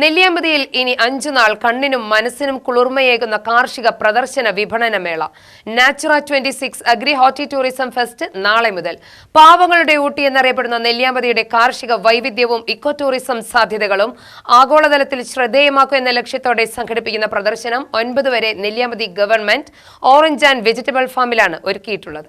നെല്ലിയാമ്പതിയിൽ ഇനി അഞ്ചു നാൾ കണ്ണിനും മനസ്സിനും കുളിർമയേകുന്ന കാർഷിക പ്രദർശന വിപണന മേള Natura twenty six agri horti tourism fest നാളെ മുതൽ. പാവങ്ങളുടെ ഊട്ടി എന്നറിയപ്പെടുന്ന നെല്ലിയാമ്പതിയുടെ കാർഷിക വൈവിധ്യവും ഇക്കോ ടൂറിസം സാധ്യതകളും ആഗോളതലത്തിൽ ശ്രദ്ധേയമാക്കുക എന്ന ലക്ഷ്യത്തോടെ സംഘടിപ്പിക്കുന്ന പ്രദർശനം ഒൻപത് വരെ Nelliyampathy government orange and vegetable ഫാമിലാണ് ഒരുക്കിയിട്ടുള്ളത്.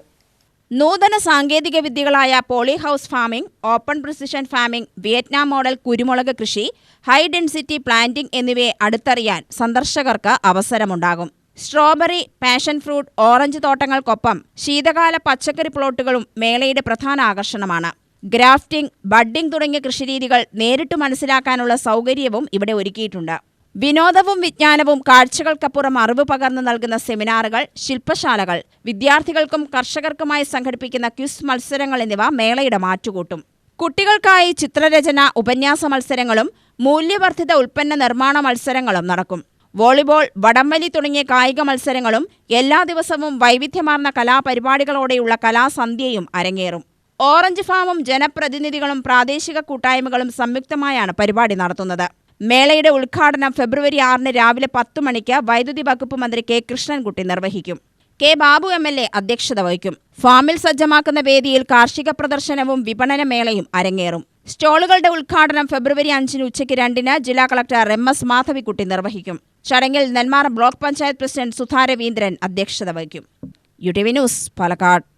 നൂതന സാങ്കേതിക വിദ്യകളായ poly house farming open precision farming Vietnam model കുരുമുളക് കൃഷി ഹൈ ഡെൻസിറ്റി പ്ലാന്റിംഗ് എന്നിവയെ അടുത്തറിയാൻ സന്ദർശകർക്ക് അവസരമുണ്ടാകും. സ്ട്രോബെറി പാഷൻ ഫ്രൂട്ട് ഓറഞ്ച് തോട്ടങ്ങൾക്കൊപ്പം ശീതകാല പച്ചക്കറി പ്ലോട്ടുകളും മേളയുടെ പ്രധാന ആകർഷണമാണ്. ഗ്രാഫ്റ്റിംഗ് ബഡ്ഡിംഗ് തുടങ്ങിയ കൃഷിരീതികൾ നേരിട്ട് മനസ്സിലാക്കാനുള്ള സൗകര്യവും ഇവിടെ ഒരുക്കിയിട്ടുണ്ട്. വിനോദവും വിജ്ഞാനവും കാഴ്ചകൾക്കപ്പുറം അറിവ് പകർന്നു നൽകുന്ന സെമിനാറുകൾ ശില്പശാലകൾ വിദ്യാർത്ഥികൾക്കും കർഷകർക്കുമായി സംഘടിപ്പിക്കുന്ന ക്വിസ് മത്സരങ്ങൾ എന്നിവ മേളയുടെ മാറ്റുകൂട്ടും. കുട്ടികൾക്കായി ചിത്രരചന ഉപന്യാസ മത്സരങ്ങളും മൂല്യവർദ്ധിത ഉൽപ്പന്ന നിർമ്മാണ മത്സരങ്ങളും നടക്കും. വോളിബോൾ വടംവലി തുടങ്ങിയ കായിക മത്സരങ്ങളും എല്ലാ ദിവസവും വൈവിധ്യമാർന്ന കലാപരിപാടികളോടെയുള്ള കലാസന്ധ്യയും അരങ്ങേറും. ഓറഞ്ച് ഫാമും ജനപ്രതിനിധികളും പ്രാദേശിക കൂട്ടായ്മകളും സംയുക്തമായാണ് പരിപാടി നടത്തുന്നത്. മേളയുടെ ഉദ്ഘാടനം ഫെബ്രുവരി ആറിന് രാവിലെ പത്ത് മണിക്ക് വൈദ്യുതി വകുപ്പ് മന്ത്രി കെ കൃഷ്ണൻകുട്ടി നിർവഹിക്കും. K Babu M L A അധ്യക്ഷത വഹിക്കും. ഫാമിൽ സജ്ജമാക്കുന്ന വേദിയിൽ കാർഷിക പ്രദർശനവും വിപണന മേളയും അരങ്ങേറും. സ്റ്റോളുകളുടെ ഉദ്ഘാടനം ഫെബ്രുവരി അഞ്ചിന് ഉച്ചയ്ക്ക് രണ്ടിന് ജില്ലാ കളക്ടർ എം എസ് മാധവിക്കുട്ടി നിർവഹിക്കും. ചടങ്ങിൽ നെന്മാറ ബ്ലോക്ക് പഞ്ചായത്ത് പ്രസിഡന്റ് സുധാ രവീന്ദ്രൻ അധ്യക്ഷത വഹിക്കും. U T V news Palakkad.